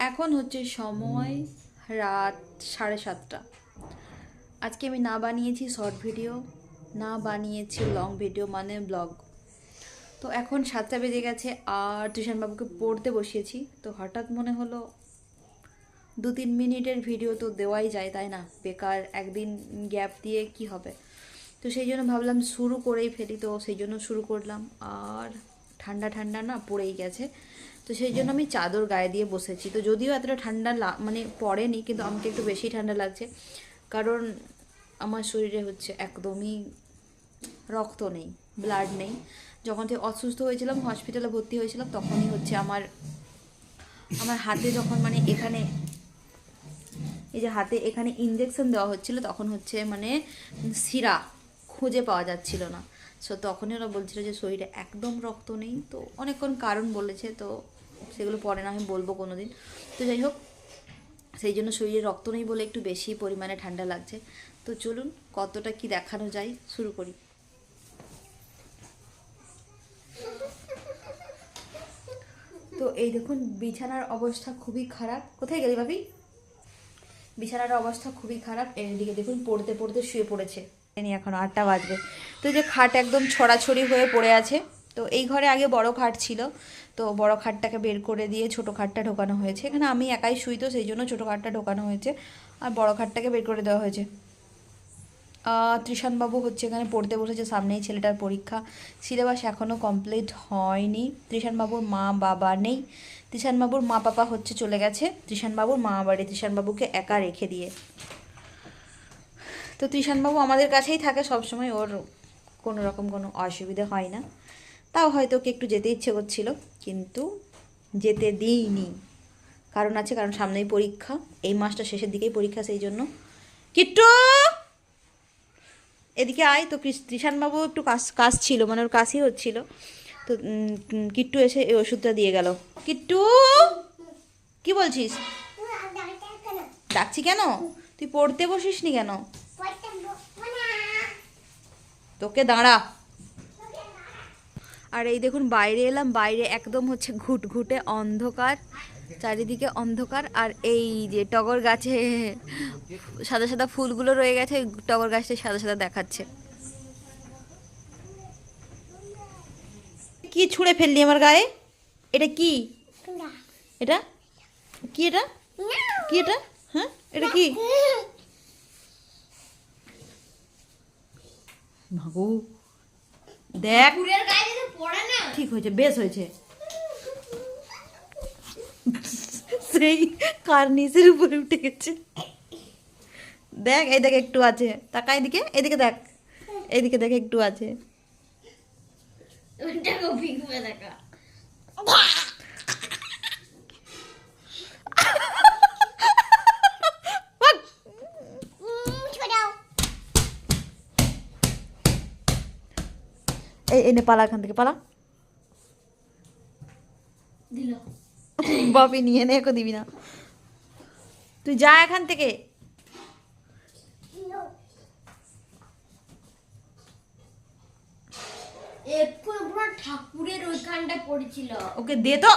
এখন হচ্ছে সময় রাত সাড়ে সাতটা। আজকে আমি না বানিয়েছি শর্ট ভিডিও, না বানিয়েছি লং ভিডিও মানে ব্লগ। তো এখন সাতটা বেজে গেছে আর বাবুকে পড়তে বসিয়েছি। তো হঠাৎ মনে হলো দু তিন মিনিটের ভিডিও তো দেওয়াই যায়, তাই না? বেকার একদিন গ্যাপ দিয়ে কি হবে? তো সেই জন্য ভাবলাম শুরু করেই ফেলি, তো সেই জন্য শুরু করলাম। আর ঠান্ডা ঠান্ডা না পড়েই গেছে। তো সেই জন্য আমি চাদর গায়ে দিয়ে বসেছি। তো যদিও এতটা ঠান্ডা মানে পড়েনি, কিন্তু আমাকে একটু বেশি ঠান্ডা লাগছে। কারণ আমার শরীরে হচ্ছে একদমই রক্ত নেই ব্লাড নেই। যখন থেকে অসুস্থ হয়েছিলাম হসপিটালে ভর্তি হয়েছিলাম, তখনই হচ্ছে আমার আমার হাতে যখন মানে এখানে, এই যে হাতে এখানে ইঞ্জেকশন দেওয়া হচ্ছিল, তখন হচ্ছে মানে শিরা খুঁজে পাওয়া যাচ্ছিল না। সো তখনই ওরা বলছিল যে, শরীরে একদম রক্ত নেই। তো অনেকক্ষণ কারণ বলেছে, তো সেগুলো পরে না আমি বলব কোনো দিন তো যাই হোক, সেই জন্য শরীরে রক্ত নেই বলে একটু বেশি পরিমাণে ঠান্ডা লাগছে। তো চলুন, কতটা কি দেখানো যায়, শুরু করি। তো এই দেখুন, বিছানার অবস্থা খুবই খারাপ। কোথায় গেলি ভাবি? বিছানার অবস্থা খুবই খারাপ। এদিকে দেখুন, পড়তে পড়তে শুয়ে পড়েছে। জানি এখন আটটা বাজবে। তো যে খাট একদম ছড়াছড়ি হয়ে পড়ে আছে, তো এই ঘরে আগে বড় খাট ছিল, তো বড় খাটটাকে বের করে দিয়ে ছোট খাটটা ঢোকানো হয়েছে। এখানে আমি একাই শুই তো, সেই জন্য ছোটো খাটটা ঢোকানো হয়েছে, আর বড় খাটটাকে বের করে দেওয়া হয়েছে। ত্রিশানবাবু হচ্ছে এখানে পড়তে বসেছে, সামনেই ছেলেটার পরীক্ষা। সিলেবাস এখনও কমপ্লিট হয়নি। ত্রিশানবাবুর মা বাবা নেই। ত্রিশানবাবুর মা বাবা হচ্ছে চলে গেছে। ত্রিশানবাবুর মা বাড়ি, ত্রিশানবাবুকে একা রেখে দিয়ে। তো ত্রিশানবাবু আমাদের কাছেই থাকে সবসময় ওর কোনো রকম কোনো অসুবিধা হয় না। তাও হয়তো ওকে একটু যেতে ইচ্ছে করছিল কিন্তু যেতে দিইনি। কারণ আছে কারণ সামনেই পরীক্ষা এই মাসটা শেষের দিকেই পরীক্ষা সেই জন্য। কিট্টু! এদিকে আয় তো কৃষাণবাবু একটু কাশ কাজ ছিল মানে ওর কাশি হচ্ছিল। তো কিট্টু এসে এই ওষুধটা দিয়ে গেল। কিট্টু! কি বলছিস? ডাকছি কেন? তুই পড়তে বসিস নি কেন? তোকে দাঁড়া। আর এই দেখুন বাইরে এলাম বাইরে একদম হচ্ছে ঘুটঘুটে অন্ধকার চারিদিকে অন্ধকার আর এই যে টগর গাছে সাদা সাদা ফুলগুলো রয়ে গেছে টগর গাছটা সাদা সাদা দেখাচ্ছে। কি ছুঁড়ে ফেললি আমার গায়ে? এটা কি? এটা? কি এটা? কি এটা? হ্যাঁ? এটা কি? মাগো দেখ। ঠিক হয়েছে বেশ হয়েছে। সেই কার্নিসের উপরে উঠে গেছে। দেখ এই দেখ একটু আছে। তাকা এদিকে এদিকে দেখ। এদিকে দেখ একটু আছে। এই এনে পালা এখান থেকে পালা। বাপি নিয়ে নে একো দিবি না। তুই যা এখান থেকে। ঠাকুরের ওইখানটা পড়েছিল। ওকে দে তো।